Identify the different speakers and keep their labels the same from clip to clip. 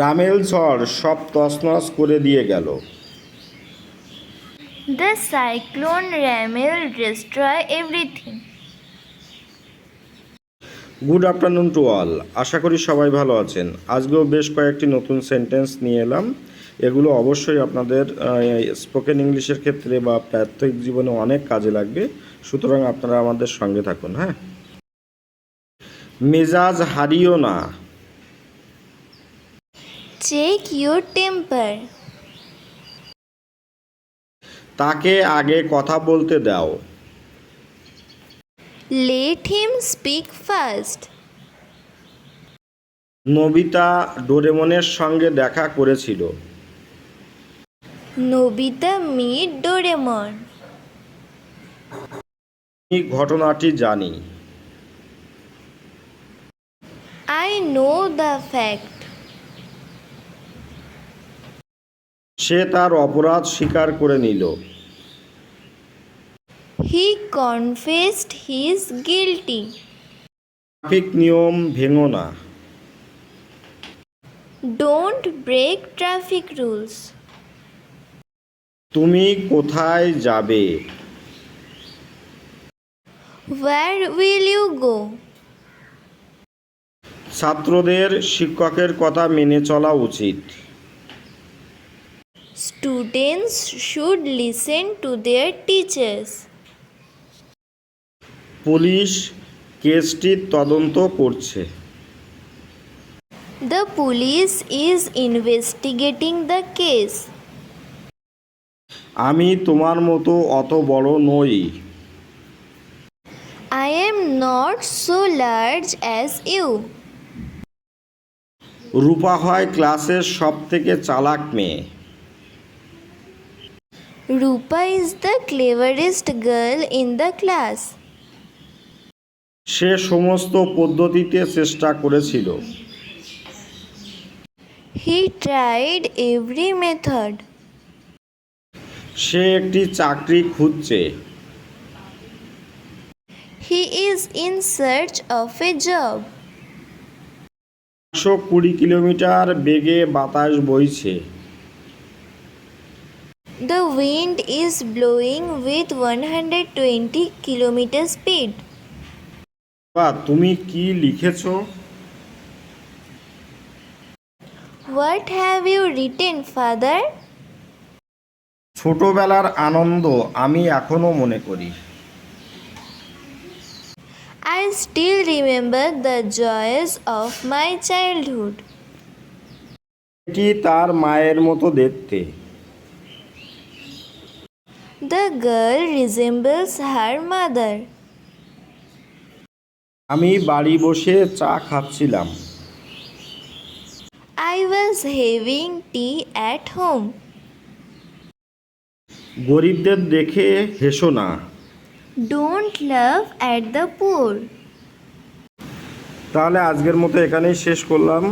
Speaker 1: রামেল ঝড় সব তছনছ করে দিয়ে গেল।
Speaker 2: The cyclone Ramil destroy everything.
Speaker 1: Good afternoon to all আশা করি সবাই ভালো আছেন। আজকেও বেশ কয়েকটি নতুন সেন্টেন্স নিয়ে এলাম। এগুলো অবশ্যই আপনাদের স্পোকেন ইংলিশের ক্ষেত্রে বা প্রাত্যহিক জীবনে অনেক কাজে লাগবে। সুতরাং আপনারা আমাদের সঙ্গে থাকুন হ্যাঁ? মেজাজ হারিও না।
Speaker 2: Check your temper.
Speaker 1: তাকে আগে কথা বলতে দাও।
Speaker 2: Let him speak first
Speaker 1: Nobita ডোরেমনের সঙ্গে দেখা করেছিল।
Speaker 2: Nobita meet Doraemon.
Speaker 1: আমি ঘটনাটি জানি।
Speaker 2: I know the fact.
Speaker 1: সে তার অপরাধ স্বীকার করে নিল।
Speaker 2: He confessed his guilty
Speaker 1: traffic নিয়ম ভেঙো না।
Speaker 2: ডোন্ট ব্রেক ট্রাফিক রুলস
Speaker 1: তুমি কোথায় যাবে?
Speaker 2: হোয়ার উইল ইউ গো
Speaker 1: ছাত্রদের শিক্ষকের কথা মেনে চলা উচিত।
Speaker 2: Students should listen to their teachers.
Speaker 1: Police কেসটির তদন্ত করছে
Speaker 2: The police is investigating the case.
Speaker 1: আমি তোমার মতো অত বড় নই
Speaker 2: I am not so large as you.
Speaker 1: রূপা হয় ক্লাসের সব থেকে চালাক মেয়ে
Speaker 2: Rupa is the cleverest girl in the class.
Speaker 1: সে সমস্ত পদ্ধতিতে চেষ্টা করেছিল
Speaker 2: He tried every method.
Speaker 1: সে একটি চাকরি খুঁজছে
Speaker 2: He is in search of a job.
Speaker 1: একশো কুড়ি কিলোমিটার বেগে বাতাস বইছে
Speaker 2: The wind is blowing with 120 km speed.
Speaker 1: বা তুমি কি লিখেছো
Speaker 2: What have you written, father?
Speaker 1: ছোটবেলার আনন্দ আমি এখনও মনে করি
Speaker 2: I still remember the joys of my childhood.
Speaker 1: এটি তার মায়ের মতো দেখতে
Speaker 2: The girl resembles her mother.
Speaker 1: আমি বাড়ি বসে চা খাচ্ছিলাম
Speaker 2: I was having tea at home.
Speaker 1: গরিবদের দেখে হেসো না
Speaker 2: Don't laugh at the poor.
Speaker 1: তাহলে আজকের মতো এখানেই শেষ করলাম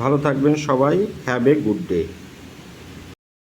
Speaker 1: ভালো থাকবেন সবাই হ্যাভ এ গুড ডে